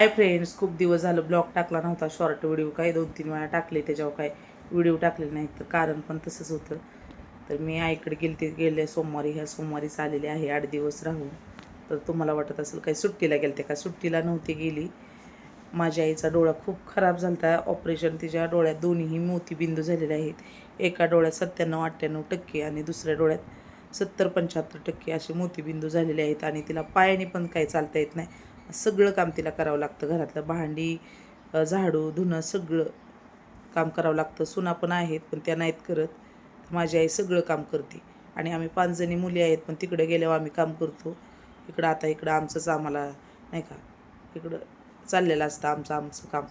काय फ्रेंड्स खूप दिवस झालं ब्लॉग टाकला नव्हता शॉर्ट व्हिडिओ काय दोन तीन वेळा टाकले त्याच्यावर काय व्हिडिओ टाकले नाहीत तर कारण पण तसंच होतं. तर मी आईकडे गेलते गेले सोमवारी ह्या सोमवारीच आलेले आहे आठ दिवस राहून. तर तुम्हाला वाटत असेल काही सुट्टीला गेलते का? सुट्टीला नव्हती गेली. माझ्या आईचा डोळा खूप खराब झाला होता ऑपरेशन तिच्या डोळ्यात दोन्हीही मोतीबिंदू झालेले आहेत. एका डोळ्यात सत्त्याण्णव अठ्ठ्याण्णव टक्के आणि दुसऱ्या डोळ्यात सत्तर पंच्याहत्तर टक्के असे मोतीबिंदू झालेले आहेत आणि तिला पायाने पण काही चालता येत नाही. सगळं काम तिला करावं लागतं. घरातलं भांडी झाडू धुणं सगळं काम करावं लागतं. सुना पण आहेत पण त्या नाहीत करत. माझी आई सगळं काम करते. आणि आम्ही पाचजणी मुली आहेत पण तिकडे गेल्यावर आम्ही काम करतो. इकडं आता इकडं आमचंच आम्हाला नाही का इकडं चाललेलं असतं आमचं आमचं काम.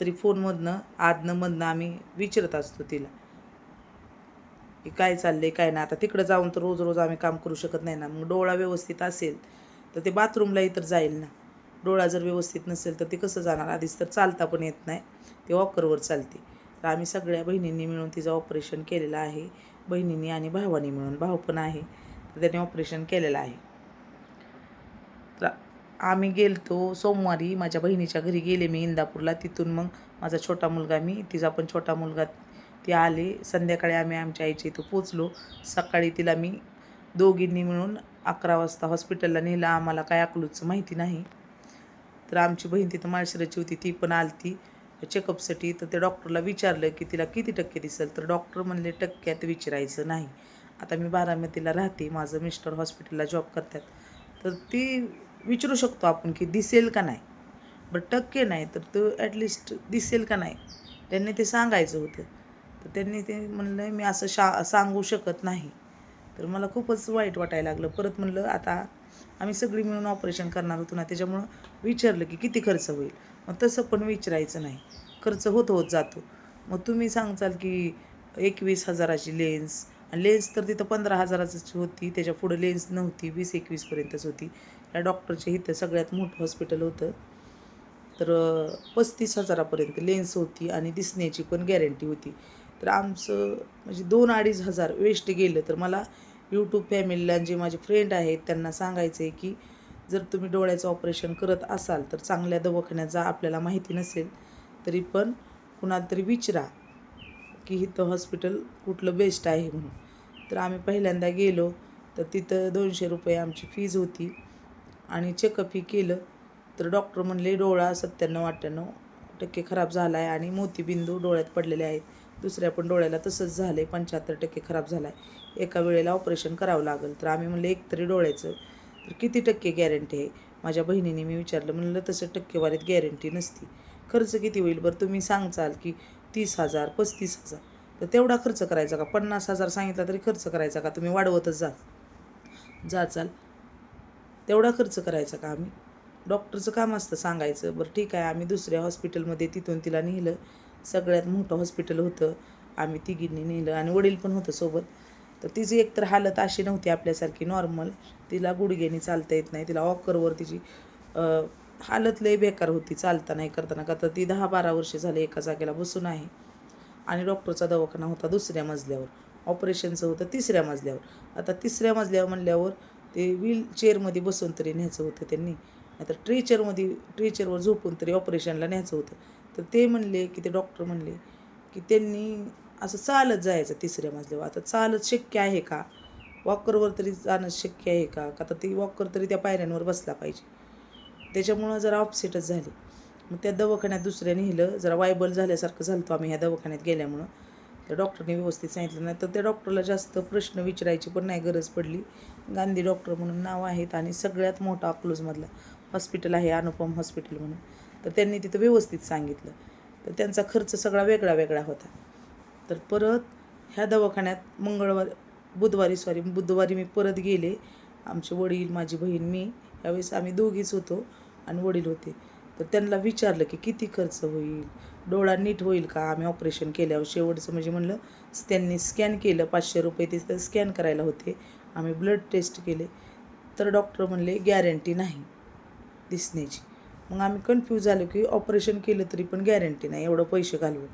तरी फोनमधनं आदनं मधनं आम्ही विचारत असतो तिला. की काय चाललं आहे काय नाही. आता तिकडं जाऊन तर रोज रोज आम्ही काम करू शकत नाही ना. मग डोळा व्यवस्थित असेल तर ते बाथरूमलाही तर जाईल ना. डोळा जर व्यवस्थित नसेल तर ते कसं जाणार? आधीच तर चालता पण येत नाही. ते वॉकरवर चालते. तर आम्ही सगळ्या बहिणींनी मिळून तिचं ऑपरेशन केलेलं आहे. बहिणींनी आणि भावानी मिळून. भाऊ पण आहे. तर त्याने ऑपरेशन केलेलं आहे. तर आम्ही गेलतो सोमवारी. माझ्या बहिणीच्या घरी गेले मी इंदापूरला. तिथून मग माझा छोटा मुलगा मी तिचा पण छोटा मुलगा ती आले. संध्याकाळी आम्ही आमच्या आईच्या इथं पोचलो. सकाळी तिला मी दोघींनी मिळून अकरा वाजता हॉस्पिटलला नेलं. आम्हाला काय अकलूचं माहिती नाही. तर आमची बहीण तिथं माळशिराची होती. ती पण आलती. चेकअपसाठी तर ते डॉक्टरला विचारलं की तिला किती टक्के दिसेल? तर डॉक्टर म्हणले टक्क्यात विचारायचं नाही. आता मी बारामतीला राहते. माझं मिस्टर हॉस्पिटलला जॉब करतात. तर ती विचारू शकतो आपण की दिसेल का नाही. बट टक्के नाही. तर तो ॲटलिस्ट दिसेल का नाही? त्यांनी ते सांगायचं होतं. तर त्यांनी ते म्हणलं मी असं शा सांगू शकत नाही. तर मला खूपच वाईट वाटायला लागलं. परत म्हणलं आता आम्ही सगळी मिळून ऑपरेशन करणार होतो ना. त्याच्यामुळं विचारलं की किती खर्च होईल? मग तसं पण विचारायचं नाही. खर्च होत होत जातो. मग तुम्ही सांगचाल की एकवीस हजाराची लेन्स आणि लेन्स तर तिथं पंधरा हजाराचीच होती. त्याच्या पुढं लेन्स नव्हती. वीस एकवीसपर्यंतच होती. या डॉक्टरच्या इथं सगळ्यात मोठं हॉस्पिटल होतं. तर पस्तीस हजारापर्यंत लेन्स होती आणि दिसण्याची पण गॅरंटी होती. तर आमचं म्हणजे दोन अडीच हजार वेस्ट गेलं. तर मला यूट्यूब फॅमिलीला जे माझे फ्रेंड आहेत त्यांना सांगायचं आहे की जर तुम्ही डोळ्याचं ऑपरेशन करत असाल तर चांगल्या दवाखान्याचा आपल्याला माहिती नसेल तरी पण कुणाला तरी विचारा की इथं हॉस्पिटल कुठलं बेस्ट आहे म्हणून. तर आम्ही पहिल्यांदा गेलो तर तिथं दोनशे रुपये आमची फीज होती. आणि चेकअप ही केलं तर डॉक्टर म्हणले डोळा सत्त्याण्णव अठ्ठ्याण्णव टक्के खराब झाला आहे आणि मोतीबिंदू डोळ्यात पडलेले आहेत. दुसऱ्या पण डोळ्याला तसंच झालं आहे पंच्याहत्तर टक्के खराब झाला आहे एका वेळेला ऑपरेशन करावं लागेल तर आम्ही म्हणलं एक तरी डोळ्याचं तर किती टक्के गॅरंटी आहे? माझ्या बहिणीने मी विचारलं म्हणलं तसं टक्केवारीत गॅरंटी नसती. खर्च किती होईल बरं? तुम्ही सांगचाल की तीस हजार पस्तीस हजार. तर तेवढा खर्च करायचा का? पन्नास हजार सांगितला तरी खर्च करायचा का? तुम्ही वाढवतच जा. जाचाल. तेवढा खर्च करायचा का आम्ही? डॉक्टरचं काम असतं सांगायचं बरं ठीक आहे आम्ही दुसऱ्या हॉस्पिटलमध्ये तिथून तिला नेलं सगळ्यात मोठं हॉस्पिटल होतं आम्ही तिघींनी नेलं आणि वडील पण होतं सोबत. तर तिची एकतर हालत अशी नव्हती आपल्यासारखी नॉर्मल तिला गुडघ्यानी चालता येत नाही तिला ऑकरवर तिची हालत लय बेकार होती चालता नाही करताना का तर ती दहा बारा वर्षे झाले एका जागेला बसून आहे. आणि डॉक्टरचा दवाखाना होता दुसऱ्या मजल्यावर ऑपरेशनचं होतं तिसऱ्या मजल्यावर. आता तिसऱ्या मजल्यावर म्हणल्यावर ते व्हील चेअरमध्ये बसून तरी न्यायचं होतं त्यांनी. नाहीतर ट्रेचरमध्ये ट्रेचरवर झोपून तरी ऑपरेशनला न्यायचं होतं. तर ते म्हणले की ते डॉक्टर म्हणले की त्यांनी असं चालत जायचं तिसऱ्या मजल्यावर. आता चालत शक्य आहे का? वॉकरवर तरी जाणं शक्य आहे का? का तर ती वॉकर तरी त्या पायऱ्यांवर बसला पाहिजे? त्याच्यामुळं जरा ऑपसेटच झाली. मग त्या दवाखान्यात दुसऱ्या नेलं जरा वायबल झाल्यासारखं झालं आम्ही ह्या दवाखान्यात गेल्यामुळं. त्या डॉक्टरने व्यवस्थित सांगितलं नाही. तर त्या डॉक्टरला जास्त प्रश्न विचारायची पण नाही गरज पडली. गांधी डॉक्टर म्हणून नाव आहेत आणि सगळ्यात मोठा अकलूजमधला. हॉस्पिटल आहे अनुपम हॉस्पिटल म्हणून. तर त्यांनी तिथं व्यवस्थित सांगितलं. तर त्यांचा खर्च सगळा वेगळा वेगळा होता. तर परत ह्या दवाखान्यात मंगळवार बुधवारी सॉरी बुधवारी मी परत गेले. आमचे वडील माझी बहीण मी यावेळेस आम्ही दोघीच होतो आणि वडील होते. तर त्यांना विचारलं की किती खर्च होईल? डोळा नीट होईल का? आम्ही ऑपरेशन केल्यावर शेवटचं म्हणजे म्हणलं त्यांनी स्कॅन केलं पाचशे रुपये तिथं स्कॅन करायला होते. आम्ही ब्लड टेस्ट केले. तर डॉक्टर म्हणले गॅरंटी नाही. दिसण्याची मग आम्ही कन्फ्यूज झालो की ऑपरेशन केलं तरी पण गॅरंटी नाही एवढं पैसे घालवून.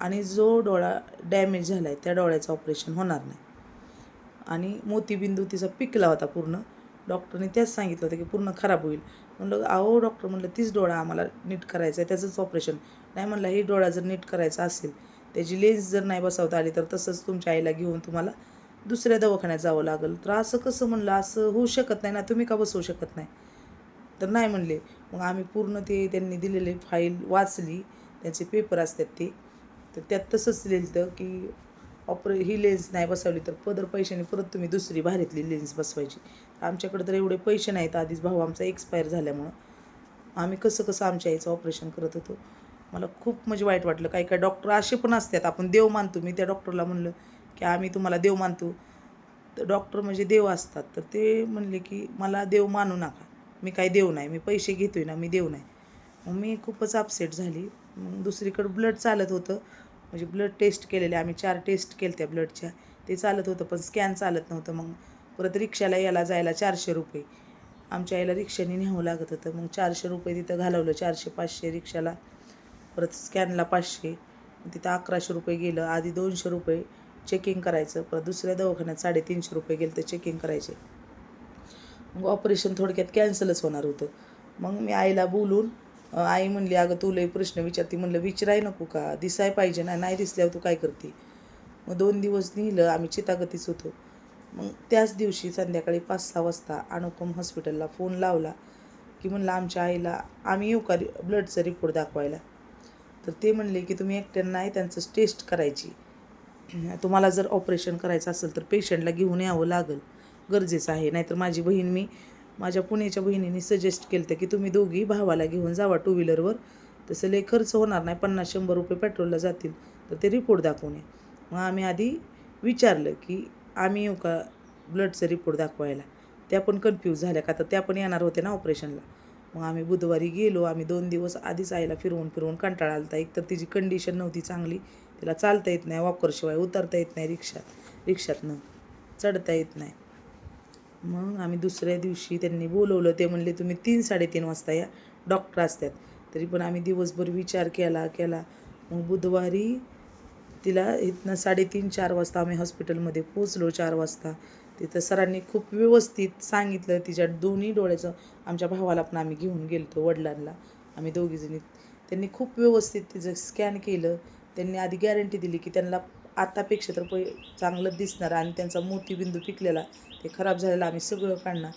आणि जो डोळा डॅमेज झाला आहे त्या डोळ्याचं ऑपरेशन होणार नाही. आणि मोतीबिंदू तिचा पिकला होता पूर्ण. डॉक्टरने त्याच सांगितलं होतं की पूर्ण खराब होईल. म्हणलं अहो डॉक्टर म्हणलं तीच डोळा आम्हाला नीट करायचा आहे त्याचंच ऑपरेशन नाही म्हणलं हे डोळा जर नीट करायचा असेल त्याची लेन्स जर नाही बसवता आली तर तसंच तुमच्या आईला घेऊन तुम्हाला दुसऱ्या दवाखान्यात जावं लागेल. तर असं कसं म्हणलं असं होऊ शकत नाही ना तुम्ही का बसवू शकत नाही? तर नाही म्हणले. मग आम्ही पूर्ण ते त्यांनी दिलेले फाईल वाचली. त्यांचे पेपर असतात ते. तर त्यात तसंच लिहिलं की ऑपरे ही लेन्स नाही बसवली तर पदर पैशाने परत तुम्ही दुसरी भारीतली लेन्स बसवायची. आमच्याकडे तर एवढे पैसे नाहीत. आधीच भाऊ आमचा एक्सपायर झाल्यामुळं. आम्ही कसं कसं आमच्या आईचं ऑपरेशन करत होतो. मला खूप म्हणजे वाईट वाटलं. काही काही डॉक्टर असे पण असतात. आपण देव मानतो. मी त्या डॉक्टरला म्हणलं की आम्ही तुम्हाला देव मानतो. तर डॉक्टर म्हणजे देव असतात. तर ते म्हणले की मला देव मानू नका. मी काही देऊ नाही मी पैसे घेतोय ना मी देऊ नाही. मग मी खूपच अपसेट झाली. मग दुसरीकडं ब्लड चालत होतं. म्हणजे ब्लड टेस्ट केलेले आम्ही चार टेस्ट केल्या त्या ब्लडच्या ते चालत होतं पण स्कॅन चालत नव्हतं. मग परत रिक्षाला यायला जायला चारशे रुपये. आमच्या आईला रिक्षाने न्यावं लागत होतं. मग चारशे रुपये तिथं घालवलं चारशे पाचशे रिक्षाला. परत स्कॅनला पाचशे. तिथं अकराशे रुपये गेलं आधी दोनशे रुपये चेकिंग करायचं. परत दुसऱ्या दवाखान्यात साडेतीनशे रुपये गेलं तर चेकिंग करायचे. मग ऑपरेशन थोडक्यात कॅन्सलच होणार होतं. मग मी आईला बोलून आई म्हणली अगं तुला लई प्रश्न विचारते. म्हणलं विचाराय नको का? दिसाय पाहिजे ना नाही दिसल्यावर तू काय करते? मग दोन दिवस नेलं आम्ही चितागतीच होतो. मग त्याच दिवशी संध्याकाळी पाच सहा वाजता अनुपम हॉस्पिटलला फोन लावला की म्हणलं आमच्या आईला आम्ही येऊ का ब्लडचा रिपोर्ट दाखवायला? तर ते म्हणले की तुम्ही एकट्यानं नाही त्यांचं टेस्ट करायची. तुम्हाला जर ऑपरेशन करायचं असेल तर पेशंटला घेऊन यावं लागेल. गरजेचं आहे. नाहीतर माझी बहीण मी माझ्या पुण्याच्या बहिणीने सजेस्ट केलं की तुम्ही दोघी भावाला घेऊन जावा टू व्हीलरवर तसं लय खर्च होणार नाही पन्नास शंभर रुपये पेट्रोलला जातील. तर ते रिपोर्ट दाखवून या. मग आम्ही आधी विचारलं की आम्ही येऊ का ब्लडचं रिपोर्ट दाखवायला? त्या पण कन्फ्यूज झाल्या का? तर त्या पण येणार होत्या ना ऑपरेशनला मग आम्ही बुधवारी गेलो आम्ही दोन दिवस आधीच आईला फिरवून फिरवून कंटाळा आलता. एक तर तिची कंडिशन नव्हती चांगली तिला चालता येत नाही वॉकरशिवाय उतरता येत नाही रिक्षात. रिक्षातनं चढता येत नाही. मग आम्ही दुसऱ्या दिवशी त्यांनी बोलवलं. ते म्हणले तुम्ही तीन साडेतीन वाजता या. डॉक्टर असतात. तरी पण आम्ही दिवसभर विचार केला केला. मग बुधवारी तिला इथनं साडेतीन चार वाजता आम्ही हॉस्पिटलमध्ये पोचलो चार वाजता. तिथं सरांनी खूप व्यवस्थित सांगितलं. तिच्या दोन्ही डोळ्याचं आमच्या भावाला पण आम्ही घेऊन गेलतो वडिलांना. आम्ही दोघीजणी. त्यांनी खूप व्यवस्थित तिचं स्कॅन केलं. त्यांनी आधी गॅरंटी दिली की त्यांना आतापेक्षा तर पै चांगलं दिसणार आणि त्यांचा मोतीबिंदू पिकलेला ते खराब झालेलं आम्ही सगळं काढणार.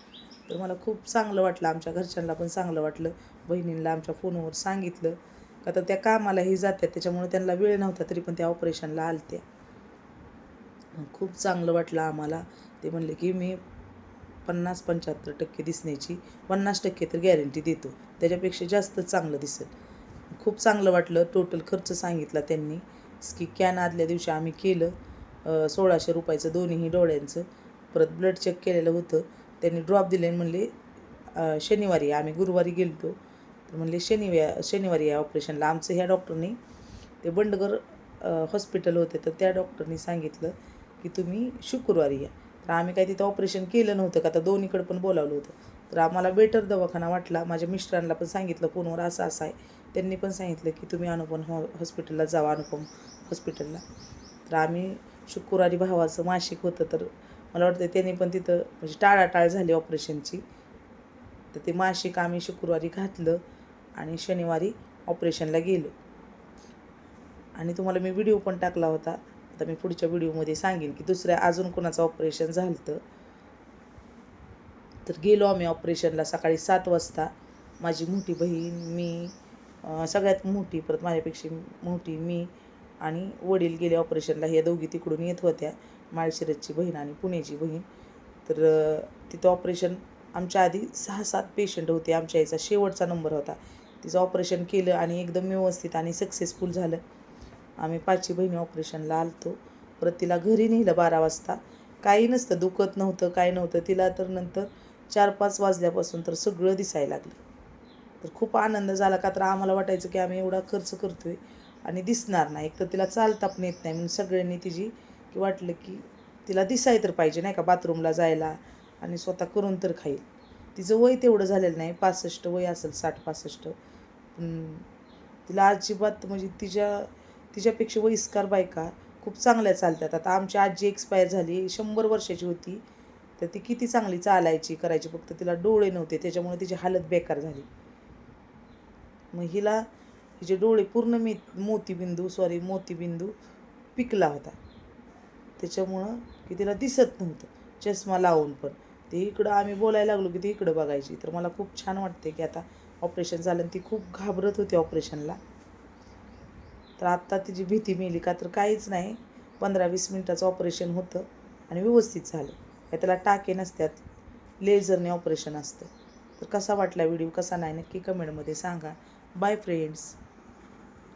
तर मला खूप चांगलं वाटलं आमच्या घरच्यांना पण चांगलं वाटलं बहिणींना आमच्या फोनवर सांगितलं. का तर त्या कामालाही जात्यात त्याच्यामुळे त्यांना वेळ नव्हता तरी पण त्या ऑपरेशनला आलत्या. खूप चांगलं वाटलं आम्हाला. ते म्हणले की मी पन्नास पंच्याहत्तर टक्के दिसण्याची पन्नास टक्के तर गॅरंटी देतो. त्याच्यापेक्षा जास्त चांगलं दिसेल. खूप चांगलं वाटलं. टोटल खर्च सांगितला त्यांनी. स्की कॅन आदल्या दिवशी आम्ही केलं. सोळाशे रुपयाचं दोन्हीही डोळ्यांचं. परत ब्लड चेक केलेलं होतं. त्यांनी ड्रॉप दिले म्हणले शनिवारी या. आम्ही गुरुवारी गेलतो. तर म्हणले शनिवार शनिवारी या ऑपरेशनला आमचं ह्या डॉक्टरनी ते बंडगर हॉस्पिटल होते. तर त्या डॉक्टरनी सांगितलं की तुम्ही शुक्रवारी या. तर आम्ही काही तिथं ऑपरेशन केलं नव्हतं का? तर दोन्हीकडे पण बोलावलं होतं. तर आम्हाला बेटर दवाखाना वाटला. माझ्या मिस्टरांना पण सांगितलं फोनवर असं असं आहे. त्यांनी पण सांगितलं की तुम्ही अनुपम हो, हॉ हॉस्पिटलला जावा अनुपम हॉस्पिटलला तर आम्ही शुक्रवारी भावाचं मासिक होतं तर मला वाटतं त्यांनी पण तिथं म्हणजे टाळाटाळ झाली ऑपरेशनची तर ते मासिक आम्ही शुक्रवारी घातलं आणि शनिवारी ऑपरेशनला गेलो. आणि तुम्हाला मी व्हिडिओ पण टाकला होता. आता मी पुढच्या व्हिडिओमध्ये सांगेन की दुसऱ्या अजून कोणाचं ऑपरेशन झालं तर तर गेलो आम्ही ऑपरेशनला सकाळी सात वाजता. माझी मोठी बहीण मी सगळ्यात मोठी परत माझ्यापेक्षा मोठी मी आणि वडील गेले ऑपरेशनला. ह्या दोघी तिकडून येत होत्या. माळशिरसची बहीण आणि पुण्याची बहीण. तर तिथं ऑपरेशन आमच्या आधी सहा सात पेशंट होते. आमच्या याचा शेवटचा नंबर होता. तिचं ऑपरेशन केलं आणि एकदम व्यवस्थित आणि सक्सेसफुल झालं. आम्ही पाचशे बहिणी ऑपरेशनला आलतो. परत तिला घरी नेलं बारा वाजता. काही नसतं दुखत नव्हतं काय नव्हतं. तिला तर नंतर चार पाच वाजल्यापासून तर सगळं दिसायला लागलं. तर खूप आनंद झाला का तर आम्हाला वाटायचं की आम्ही एवढा खर्च करतो आहे आणि दिसणार नाही. एक तर तिला चालता पण येत नाही. म्हणून सगळ्यांनी तिची की वाटलं की तिला दिसाय तर पाहिजे नाही का बाथरूमला जायला आणि स्वतः करून तर खाईल. तिचं वय तेवढं झालेलं नाही. पासष्ट वय असेल साठ पासष्ट. पण तिला अजिबात म्हणजे तिच्या तिच्यापेक्षा वयस्कार बायका खूप चांगल्या चालतात. आता आमची आजी एक्सपायर झाली शंभर वर्षाची होती. तर ती किती चांगली चालायची करायची फक्त तिला डोळे नव्हते. त्याच्यामुळे तिची हालत बेकार झाली. मग हिला हिचे डोळे पूर्ण मी मोतीबिंदू सॉरी मोतीबिंदू पिकला होता. त्याच्यामुळं की तिला दिसत नव्हतं. चष्मा लावून पण. ते इकडं आम्ही बोलायला लागलो की ती इकडं बघायची. तर मला खूप छान वाटते की आता ऑपरेशन झालं आणि ती खूप घाबरत होती ऑपरेशनला तर आत्ता तिची भीती मेली का तर काहीच नाही. पंधरा वीस मिनटाचं ऑपरेशन होतं आणि व्यवस्थित झालं. काय त्याला टाके नसतात. लेझरने ऑपरेशन असतं. तर कसा वाटला व्हिडिओ कसा नाही? नक्की कमेंटमध्ये सांगा. Bye friends